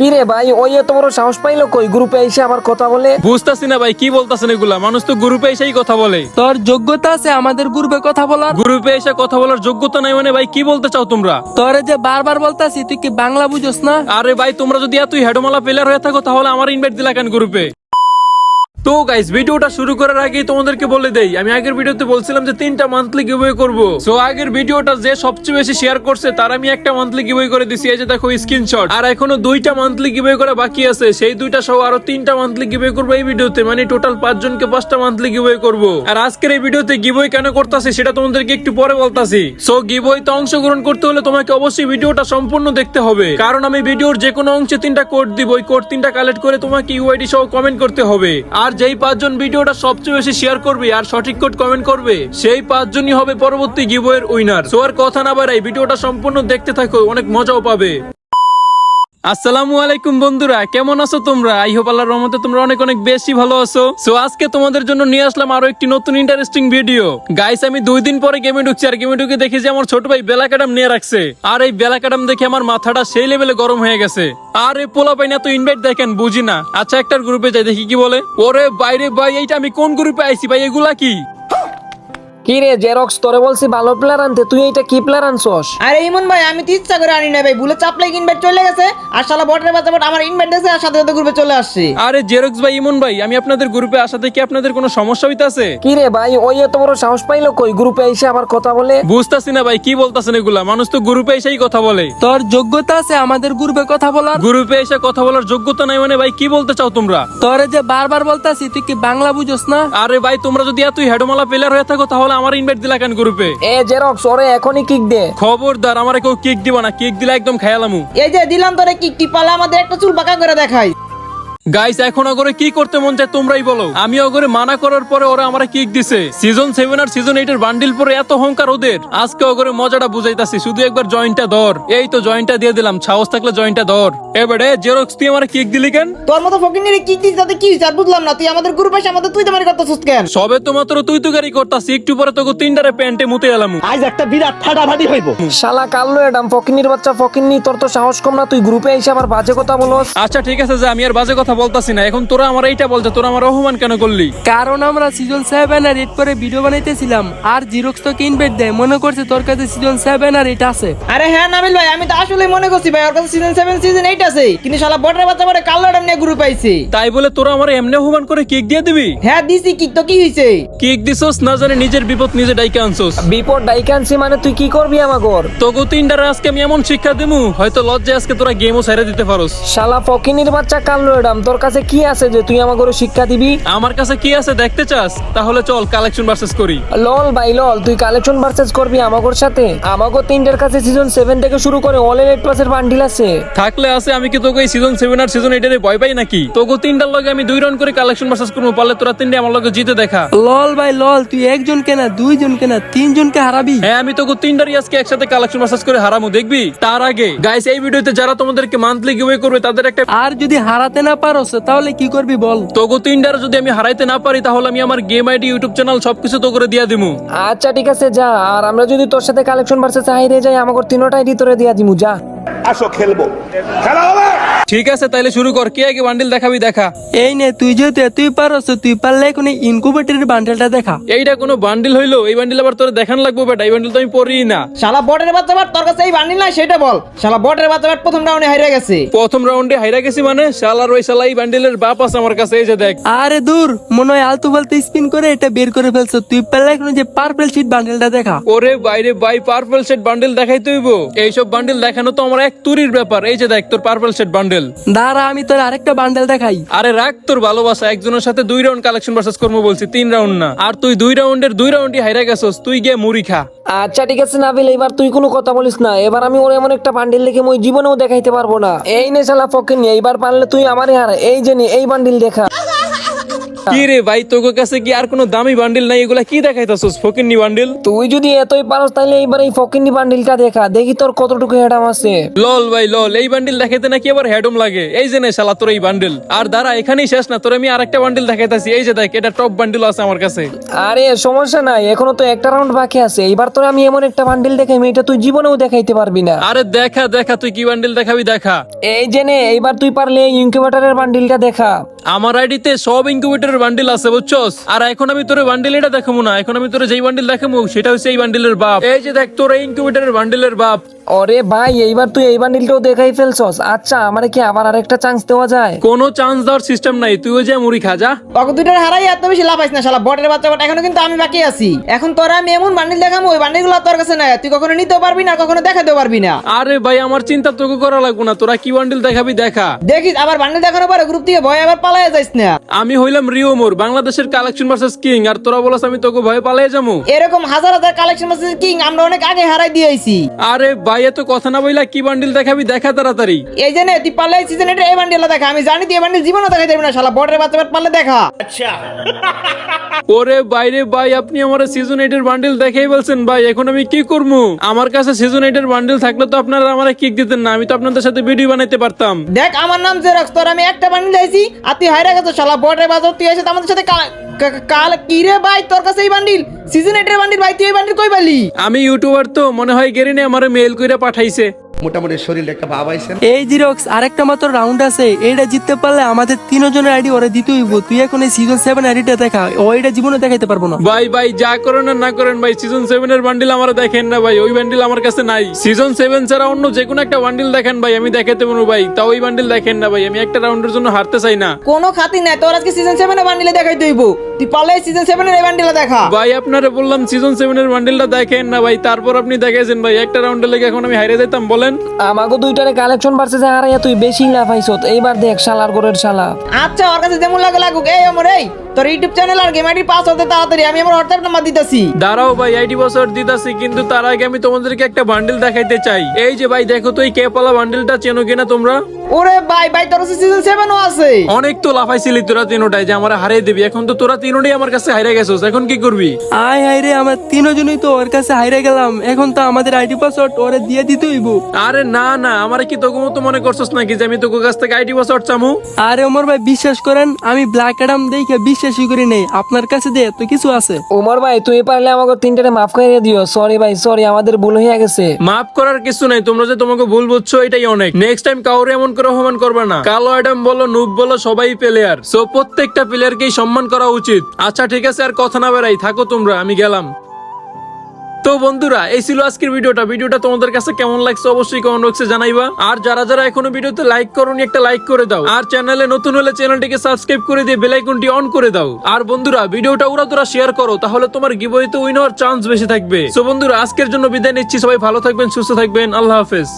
কি রে ভাই ওই এত বড় সাহস পাইলো কই? গ্রুপে এসে আবার কথা বলে? বুঝতাছি না ভাই কি বলতাছেন এগুলা? মানুষ তো গ্রুপে এসেই কথা বলে। তোর যোগ্যতা আছে আমাদের গ্রুপে কথা বলার? গ্রুপে এসে কথা বলার যোগ্যতা নাই মানে ভাই কি বলতে চাও তোমরা? তোরে যে বারবার বলতাছি তুই কি বাংলা বুঝোস না? আরে ভাই তোমরা যদি এতই হেডমালা প্লেয়ার হয়ে থাকো তাহলে আমার ইনভাইট দিলা কেন গ্রুপে? তো গাইস ভিডিওটা শুরু করার আগেই তোমাদেরকে বলে দেই, আমি আগের ভিডিওতে বলছিলাম যে তিনটা মান্থলি গিভওয়ে করব। সো আগের ভিডিওটা যে সবচেয়ে বেশি শেয়ার করছে, তার আমি একটা মান্থলি গিভওয়ে করে দিছি, এই যে দেখো স্ক্রিনশট আর এখনও দুইটা মান্থলি গিভওয়ে করা বাকি আছে, সেই দুইটা সহ আরও তিনটা মান্থলি গিভওয়ে করব এই ভিডিওতে মানে টোটাল পাঁচ জনকে পাঁচটা মান্থলি গিভওয়ে করব। আর আজকের এই ভিডিওতে গিভওয়ে কেন করতেছি, সেটা তোমাদেরকে একটু পরে বলতাছি। সো গিভওয়েতে অংশগ্রহণ করতে হলে তোমাকে অবশ্যই ভিডিওটা সম্পূর্ণ দেখতে হবে। কারণ আমি ভিডিওর যে কোনো অংশে তিনটা কোড দিব, ওই কোড তিনটা কালেক্ট করে তোমাকে ইউআইডি সহ কমেন্ট করতে হবে। আর যেই পাঁচজন ভিডিওটা সবচেয়ে বেশি শেয়ার করবে আর সঠিক কোড কমেন্ট করবে, সেই পাঁচজনই হবে পরবর্তী গিভওয়ের উইনার সো আর কথা না বাড়াই, ভিডিওটা সম্পূর্ণ দেখতে থাকো, অনেক মজাও পাবে। আসসালামু আলাইকুম বন্ধুরা, কেমন আছো তোমরা? আই হোপ আল্লাহর রহমতে তোমরা অনেক অনেক বেশি ভালো আছো। সো আজকে তোমাদের জন্য নিয়ে আসলাম আরও একটি নতুন ইন্টারেস্টিং ভিডিও গাইস আমি দুই দিন পরে গেমে ঢুকছি, আর গেমে ঢুকে দেখি যে আমার ছোট ভাই বেলাকাডাম নিয়ে রাখছে। আর এই বেলাকাডাম দেখে আমার মাথাটা সেই লেভেলে গরম হয়ে গেছে। আর এই পোলা পাই না তো ইনভাইট দেখেন, বুঝি না। আচ্ছা একটার গ্রুপে যাই, দেখি কি বলে। ওরে বাইরে ভাই, এইটা আমি কোন গ্রুপে আইছি ভাই? এগুলা কি? কি রে জেরক্স তোরে বলছি ভালো প্লেয়ার আনতে তুই এইটা কি প্লেয়ার আনছস? আরে ইমন ভাই আমি তো ইচ্ছা করে আনি না ভাই ভুলে চাপলাই ইনভাইট চলে গেছে আর শালা বটের বাচ্চা বট আমার ইনভাইট দিয়েছে আর সাথে সাথে গ্রুপে চলে আসছে। আরে জেরক্স ভাই ইমন ভাই আমি আপনাদের গ্রুপে আসাতে কি আপনাদের কোনো সমস্যা হইতাছে? কি রে ভাই ওই এত বড় সাহস পাইলো কই? গ্রুপে এসে আবার কথা বলে? বুঝতাছি না ভাই কি বলতাছেন এগুলা? মানুষ তো গ্রুপে এসেই কথা বলে। তোর যোগ্যতা আছে আমাদের গ্রুপে কথা বলার? গ্রুপে এসে কথা বলার যোগ্যতা নাই মানে ভাই কি বলতে চাও তোমরা? তোরে যে বারবার বলতাছি তুই কি বাংলা বুঝোস না? আরে ভাই তোমরা যদি এতই হেডমালা প্লেয়ার হয়ে থাকো তাহলে আমার ইনভাইট দিলা কেন গ্রুপে এ? জেরক্স ওরে এখনই কিক দে। খবরদার আমারে কেউ কিক দিব না কিক দিলা একদম খেয়ালামু এই যে দিলাম তোরে কি পালা আমাদের একটা চুল বাঁকা করে দেখাই। গাইস এখন অগরে কি করতে মন চায় তোমরাই বলো। আমি অগরে মানা করার পরে ওরা আমার কিক দিছে। সিজন সেভেন আর সিজন এইট এর বান্ডিল পরে এত অহংকার ওদের। আজকে অগরে মজাটা বুঝাইতাছি শুধু একবার জয়েন্টটা ধর। এই তো জয়েন্টটা দিয়ে দিলাম সাহস থাকলে জয়েন্টটা ধর। এবারে জেরক্স তুই আমার কিক দিলি কেন? তোর মতো ফকির নিয়ে কি দিস তাতে কি হইছে? আর বুঝলাম না তুই আমাদের গ্রুপে এসে আমাদের তুই তোমার করতেছিস কেন? সবে তো মাত্র তুই তো গাড়ি করতাছি একটু পরে তোকে তিনটারে প্যান্টে মুতে এলাম। আজ একটা বিরাট ফাটাফাটি হইব। শালা কাল্লো এডাম ফকিনির বাচ্চা ফকিন্নি তোর তো সাহস কম না তুই গ্রুপে এসে আবার বাজে কথা বলস। আচ্ছা ঠিক আছে যে আমি আর বাজে কথা বলতাছি না। এখন তোরা আমার এইটা বলছে তোরা আমার অপমান কেন করলি? কারণ আমরা সিজন সেভেন আর এইট পরে ভিডিও বানাইতেছিলাম। আর জিরক্স তো ইনভাইট দেয় মনে করছে তোর কাছে সিজন সেভেন আর এইট আছে। আরে হ্যাঁ নাবিল ভাই আমি তো আসলে মনে করছি ভাই ওর কাছে সিজন সেভেন সিজন এইট আছে। কিন্তু শালা বটের বাচ্চা বটে কাল্লাটা নিয়ে গ্রুপ আইছে তাই বলে তোরা আমার এমনি অপমান করে কেক দিয়ে দিবি? হ্যাঁ দিছি কি তো কি হইছে? কেক দিছস না জানি নিজের বিপদ নিজে ডাইকে আনছস। বিপদ ডাইকানছি মানে তুই কি করবি আমাগর? তোকে তিনটারে আজকে আমি এমন শিক্ষা দেবো হয়তো লজ্জায় আজকে তোরা গেমও ছেড়ে দিতে পারোস। শালা ফকিনির বাচ্চা কাল্লো এডাম তোর কাছে কি আছে যে তুই আমাগরে শিক্ষা দিবি? আমার কাছে কি আছে দেখতে চাস? তাহলে চল কালেকশন ভার্সেস করি। লল ভাই লল তুই কালেকশন ভার্সেস করবি আমাগোর সাথে? আমাগো তিনটার কাছে সিজন সেভেন থেকে শুরু করে অল এইট প্লাসের বান্ডিল আছে। থাকলে আছে আমি কি তোকে সিজন সেভেন আর সিজন এইটের ভয় পাই নাকি? তোকে তিনটার লগে আমি দুই রাউন্ড করে কালেকশন ভার্সেস করব পারলে তোরা তিনটে আমার লগে জিতে দেখা। লল ভাই লল তুই একজন কেনা দুইজন কেনা তিনজনকে হারাবি? হ্যাঁ আমি তোকে তিনটারই আজকে একসাথে কালেকশন ভার্সেস করে হারামো দেখবি? তার আগে গাইস এই ভিডিওতে যারা তোমাদেরকে মান্থলি গিভওয়ে করবে তাদের একটা আর যদি হারাতে না পারোস তাহলে কি করবি বল? তোগো তিনটার যদি আমি হারাইতে না পারি তাহলে আমি আমার গেম আইডি ইউটিউব চ্যানেল সবকিছু তো করে দিয়া দিমু। আচ্ছা ঠিক আছে যা। আর আমরা যদি তোর সাথে কালেকশন ভার্সেস হাইরে যাই আমাগোর তিনোটাই তোরে দিয়া দিমু যা। আসো খেলব। খেলা হবে? ঠিক আছে তাইলে শুরু কর। কে আগে বান্ডিল দেখাবি দেখা। এই নে তুই যেহেতু তুই পারোস তুই পারলে এখন ইনকুবেটরের বান্ডেলটা দেখা। এইটা কোনো বান্ডিল হইল? এই বান্ডিল আবার তোর দেখান লাগবো বেটা। এই বান্ডিল তো আমি পড়ি না। শালা বটের বাচ্চা বট তোর কাছে এই বান্ডিল নাই সেটা বল। শালা বটের বাচ্চা বট প্রথম রাউন্ডে হারিয়ে গেছে। প্রথম রাউন্ডে হাইরা গেছি মানে? শালার ওই শালা এই বান্ডিলের বাপ আছে আমার কাছে এই যে দেখ। আরে দূর মনে হয় আলতু ফালতু স্পিন করে এটা বের করে ফেলছো। তুই পারলে এখন যে পার্পল শিট বান্ডেলটা দেখা। ওরে বাইরে বাই পার্পল সেট বান্ডিল দেখাই তুইব এইসব বান্ডিল দেখানো তো আমার এক তুরির ব্যাপার। এই যে দেখ তোর পার্পল সেট বান্ডিল দাঁড়া আমি তোর আরেকটা বান্ডেল দেখাই। আরে রাখ তোর ভালোবাসা একজনের সাথে দুই রাউন্ড কালেকশন ভার্সেস করব বলছি তিন রাউন্ড না। আর তুই দুই রাউন্ডের দুই রাউন্ডই হাইরা গেছস তুই গিয়ে মুড়ি খা। আচ্ছা ঠিক আছে নাবিল এবার তুই কোনো কথা বলিস না। এবার আমি ওর এমন একটা বান্ডেল দেখে মই জীবনেও দেখাইতে পারব না। এই নে শালা ফকিনি এইবার পারলে তুই আমারই হার। এই জেনে নে এই বান্ডিল দেখা। কি রে ভাই তোকে কাছে কি আর কোনো দামি বান্ডিল নাই? এগুলা কি দেখাইতাছস ফকিন্নি বান্ডিল তুই যদি এতই পারস তাহলে এইবার এই ফকিন্নি বান্ডিলটা দেখা। দেখি তোর কতটুকু হেডাম আছে। লল ভাই লল এই বান্ডিল দেখাইতে নাকি আবার হেডম লাগে? এই যে নে শালা তোর এই বান্ডিল আর দাঁড়া এখানেই শেষ না তোর আমি আরেকটা বান্ডিল দেখাইতাছি। এই যে দেখ এটা টপ বান্ডিল আছে আমার কাছে। আরে সমস্যা নাই এখনও তো একটা রাউন্ড বাকি আছে। এবার তোর আমি এমন একটা বান্ডিল দেখাই এটা তুই জীবনেও দেখাইতে পারবি না। আরে দেখা দেখা তুই কি বান্ডিল দেখাবি দেখা। এই জেনে এইবার তুই পারলে ইনকিউবেটরের বান্ডিলটা দেখা। আমার আইডিতে সব ইনকিউবেটরের বান্ডিল আছে, বুঝছস? আর এখন আমি তোর বান্ডিল এটা দেখাবো না, এখন আমি তোর যেই বান্ডিল দেখাবো সেটা হচ্ছে এই বান্ডিলের বাপ। এই যে দেখ, তোর এই ইনকিউবেটরের বান্ডিলের বাপ। ওরে ভাই এইবার তুই এইবার বান্ডিলটাও দেখাই ফেলছস। আচ্ছা আমারে কি আবার আরেকটা চান্স দেওয়া যায়? কোনো চান্স দেওয়ার সিস্টেম নাই তুইও যে মুড়ি খা যা। অক দুইটার হারাই এত বেশি লাভ না শালা বটের বাচ্চা বট এখনও কিন্তু আমি বাকি আছি। এখন তোরা আমি এমন বান্ডিল দেখাবো ওই বান্ডিলগুলো তোর কাছে নাই। তুই কখনো নিতেও পারবি না কখনো দেখাতেও পারবি না। আরে ভাই আমার চিন্তা তোকে করা লাগবো না তোরা কি বান্ডিল দেখাবি দেখা। দেখিস আবার বান্ডিল দেখানোর পরে গ্রুপ থেকে ভয় আবার পালাই যাইস না। আমি হইলাম রিও মোর বাংলাদেশের কালেকশন ভার্সেস কিং আর তোরা বলছ আমি তোকে ভয় পালাই যাব। এরকম হাজার হাজার কালেকশন আছে কিং আমরা অনেক আগে হারাই দিয়েছি। আরে ভাই এত কথা না বইলা কি বান্ডিল দেখাবি? দেখা তাড়াতাড়ি। এই জন্য তুই পারলে সিজন এই বান্ডিলটা দেখা। আমি জানি তুই এই বান্ডিল জীবনও দেখাই না শালা। বাচ্চা পারলে দেখা। ওরে বাইরে ভাই আপনি আমার সিজন এইট এর বান্ডিল দেখাই বলছেন ভাই এখন আমি কি করব? আমার কাছে সিজন এইট এর বান্ডিল থাকলে তো আপনারা আমার কিক দিতেন না আমি তো আপনাদের সাথে ভিডিও বানাইতে পারতাম। দেখ আমার নাম জেরক্স তোর আমি একটা বান্ডিল দিয়েছি আর তুই হাইরা গেছো শালা। তুই এসে আমাদের সাথে কাল- কা- রে ভাই? তোর কাছে এই বান্ডিল? সিজন এটের বান্ডিল, ভাই, তুই এই বান্ডিল কই পালি? আমি ইউটিউবার তো, মনে হয় গেরিনে আমার মেল কইরা পাঠাইছে। মোটামুটি শরীরে একটা ভাব আইছে এই জিরক্স আরেকটা মাত্র রাউন্ড আছে এইটা জিততে পারলে আমাদের তিনজনের আইডি ওরা দিতে হইব। তুই এখন এই সিজন সেভেন আইডিটা দেখা ও ওইটা জীবনে দেখাইতে পারব না। ভাই ভাই যা করেন আর না করেন ভাই সিজন সেভেন এর বান্ডিল আমার দেখেন না ভাই ওই বান্ডিল আমার কাছে নাই। সিজন সেভেন ছাড়া অন্য যে কোনো একটা বান্ডিল দেখেন ভাই আমি দেখাতে পারব ভাই তাও ওই বান্ডিল দেখেন না ভাই আমি একটা রাউন্ডের জন্য হারতে চাই না। কোনো খাতি নাই তোর আজকে সিজন সেভেনের বান্ডিলে দেখাই দইব তুই পারলে সিজন সেভেনের এই বান্ডিলে দেখা। ভাই আপনারে বললাম সিজন সেভেন এর বান্ডিলটা দেখেন না ভাই তারপর আপনি দেখাইছেন ভাই একটা রাউন্ডে লেগে এখন আমি হারিয়ে যেতাম বলেন। আমাকে দুইটারে কালেকশন ভার্সেস হারাইয়া তুই বেশি লাফাইছত এইবার দেখ শালার গোরের শালা। আচ্ছা ওর কাছে যেমন লাগে লাগুক। এই আমার এই। তোর ইউটিউব চ্যানেল আর গেম আইডি পাস হতে তাড়াতাড়ি। আমি আমার হোয়াটসঅ্যাপ নাম্বার দিতেছি। দাঁড়াও ভাই আইডি বছর দিতাছি কিন্তু তার আগে আমি তোমাদেরকে একটা বান্ডিল দেখাইতে চাই। এই যে ভাই দেখো তো এই কেপালা বান্ডিলটা চেনো কিনা তোমরা? ওরে ভাই ভাই তোর সিজন আছে। অনেক তো লাফাইছিলি তোরা তিনোটাই যে আমার হারিয়ে দিবি। এখন তো তোরা তিনোটাই আমার কাছে হারিয়ে গেছোস এখন কি করবি? আয় হাই রে আমার তিনজনই তো ওর কাছে হাইরে গেলাম। এখন তো আমাদের আইডি পাসওয়ার্ড ওরে দিয়ে দিতে হইব। আরে না না আমার কি তোকে মতো মনে করছস নাকি যে আমি তোকে কাছ থেকে আইডি পাসওয়ার্ড চামু? আরে ওমর ভাই বিশ্বাস করেন আমি ব্ল্যাক অ্যাডাম দেখে বিশ্বাসই করি নাই। আপনার কাছে দে তো কিছু আছে। ওমর ভাই তুই পারলে আমাকে তিনটারে মাফ করে দিও। সরি ভাই সরি আমাদের ভুল হয়ে গেছে। মাফ করার কিছু নাই তোমরা যে তোমাকে ভুল বুঝছ এটাই অনেক। নেক্সট টাইম কাউরে এমন করে অপমান করবে না। কালো অ্যাডাম বলো, নুব বলো, সবাই প্লেয়ার সো প্রত্যেকটা প্লেয়ারকেই সম্মান করা উচিত। আচ্ছা ঠিক আছে, আর কথা না বেড়াই, থাকো তোমরা, আমি গেলাম। তো বন্ধুরা, এই ছিল আজকের ভিডিওটা। ভিডিওটা তোমাদের কাছে কেমন লাগছে অবশ্যই কমেন্ট বক্সে জানাইবা। আর যারা যারা এখনও ভিডিওতে লাইক করোনি, একটা লাইক করে দাও। আর চ্যানেলে নতুন হলে চ্যানেলটিকে সাবস্ক্রাইব করে দিয়ে বেল আইকনটি অন করে দাও। আর বন্ধুরা, ভিডিওটা উড়া তোরা শেয়ার করো, তাহলে তোমার গিবইতে উইন হওয়ার চান্স বেশি থাকবে। বন্ধুরা, আজকের জন্য বিদায় নিচ্ছি। সবাই ভালো থাকবেন, সুস্থ থাকবেন। আল্লাহ হাফেজ।